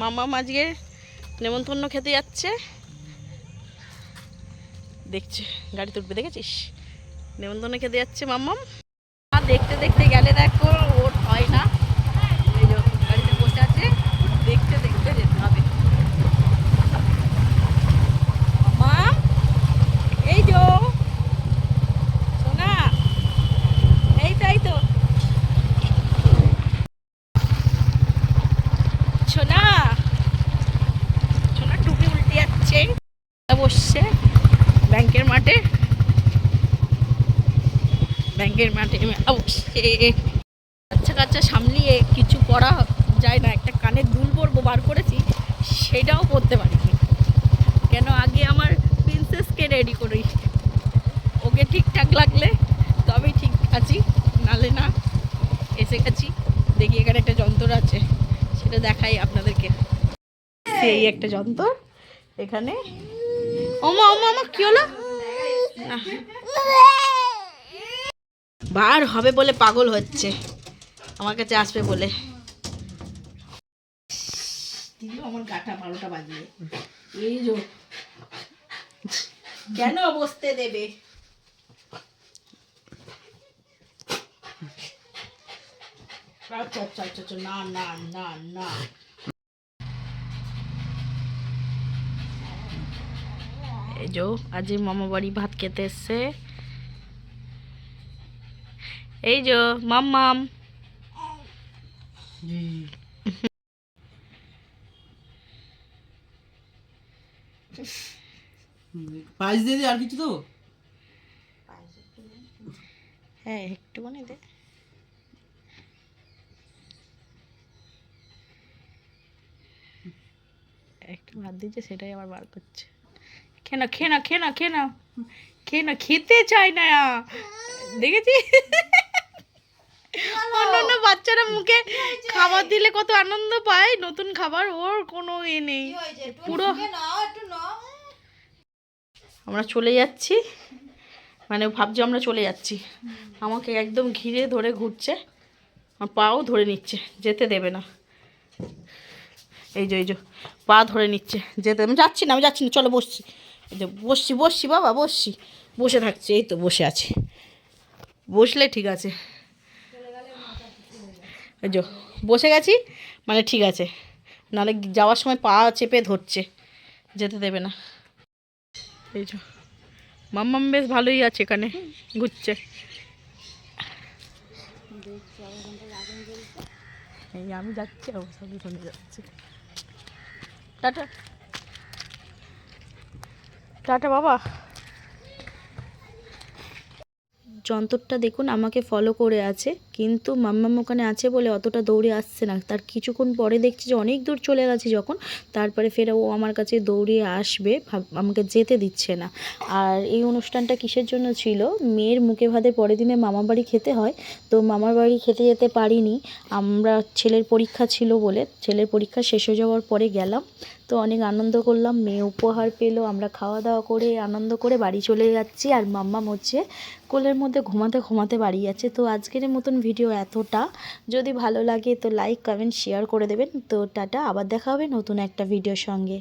মামা আজকে নেমন্তন্ন খেতে যাচ্ছে। দেখছে গাড়ি তুলবে দেখেছিস? নেমন্তন্ন খেতে যাচ্ছে মাম্মাম। দেখতে দেখতে গেলে দেখো, ওর হয় না এই যে গাড়িতে বসে আছে দেখতে দেখতে যেতে হবে মাম্মাম এই যো সোনা এই তো এই তো সোনা সোনা টুপি উল্টে যাচ্ছে। বসছে ব্যাংকের মাঠে। ব্যাংকের মাঠে বসছে। বাচ্চা কাচ্চা সামলিয়ে কিছু করা যায় না। একটা কানের দুল পরবো, বার করেছি, সেটাও করতে পারিনি। কেন? আগে আমার প্রিন্সেসকে রেডি করি। ওকে ঠিকঠাক লাগলে তবেই ঠিক আছি, নালে না, এসে গেছি। দেখি এখানে একটা যন্ত্র আছে। সেটা দেখাই আপনাদেরকে। সেই একটা যন্ত্র। এখানে ওমা ওমা ওমা কি হলো? বার হবে বলে পাগল হচ্ছে। আমার কাছে আসবে বলে। আমার গাটা বারোটা বাজিয়ে। এই যো। কেন বসতে দেবে? আচ্ছা আচ্ছা আচ্ছা আচ্ছা, না না না না এই যো আজ মামা বাড়ি ভাত খেতে এসছে। এই যো মাম্মাম পায়েস দিয়ে আর কিছু তো? হ্যাঁ একটুখানি দে একটু ভাত দিচ্ছে সেটাই আবার বার করছে। খেয়ে না খেয়ে না খেয়ে না খেয়ে না খেয়ে না খেতে চায় না দেখেছি? অন্যান্য বাচ্চারা মুখে খাবার দিলে কত আনন্দ পায় নতুন খাবার ওর কোনো এ নেই। পুরো আমরা চলে যাচ্ছি। মানে ভাবছি আমরা চলে যাচ্ছি। আমাকে একদম ঘিরে ধরে ঘুরছে আমার পাও ধরে নিচ্ছে যেতে দেবে না। এই যে এই যে, পা ধরে নিচ্ছে। যেতে আমি যাচ্ছি না, আমি যাচ্ছি না, চলো বসছি। এই যে, বসছি বসছি, বাবা, বসছি। বসে থাকছে, এই তো বসে আছি। বসলে ঠিক আছে। এই যে, বসে গেছি মানে ঠিক আছে। নাহলে যাওয়ার সময় পা চেপে ধরছে, যেতে দেবে না। এই যে, মাম্মাম বেশ ভালোই আছে এখানে, ঘুরছে। আমি যাচ্ছি আমার সাথে টাটা। টাটা বাবা। যন্ত্রটা দেখুন, আমাকে ফলো করে আছে। কিন্তু মাম্মাম ওখানে আছে বলে অতটা দৌড়ে আসছে না। তার কিছুক্ষণ পরে দেখছি যে অনেক দূর চলে গেছে যখন। তারপরে ফের ও আমার কাছে দৌড়িয়ে আসবে আমাকে যেতে দিচ্ছে না। আর এই অনুষ্ঠানটা কিসের জন্য ছিল? মেয়ের মুখে ভাতে পরের দিনে মামা বাড়ি খেতে হয়। তো মামার বাড়ি খেতে যেতে পারিনি। আমরা ছেলের পরীক্ষা ছিল বলে, ছেলের পরীক্ষা শেষ হয়ে যাওয়ার পরে গেলাম। তো অনেক আনন্দ করলাম। মেয়ে উপহার পেল, আমরা খাওয়া দাওয়া করে আনন্দ করে বাড়ি চলে যাচ্ছি আর মাম্মা হচ্ছে কোলের মধ্যে ঘুমাতে ঘুমাতে বাড়ি যাচ্ছে। তো আজকের মতন ভিডিও এতটা। যদি ভালো লাগে তো লাইক কমেন্ট শেয়ার করে দেবেন। তো টাটা, আবার দেখা হবে নতুন একটা ভিডিওর সঙ্গে।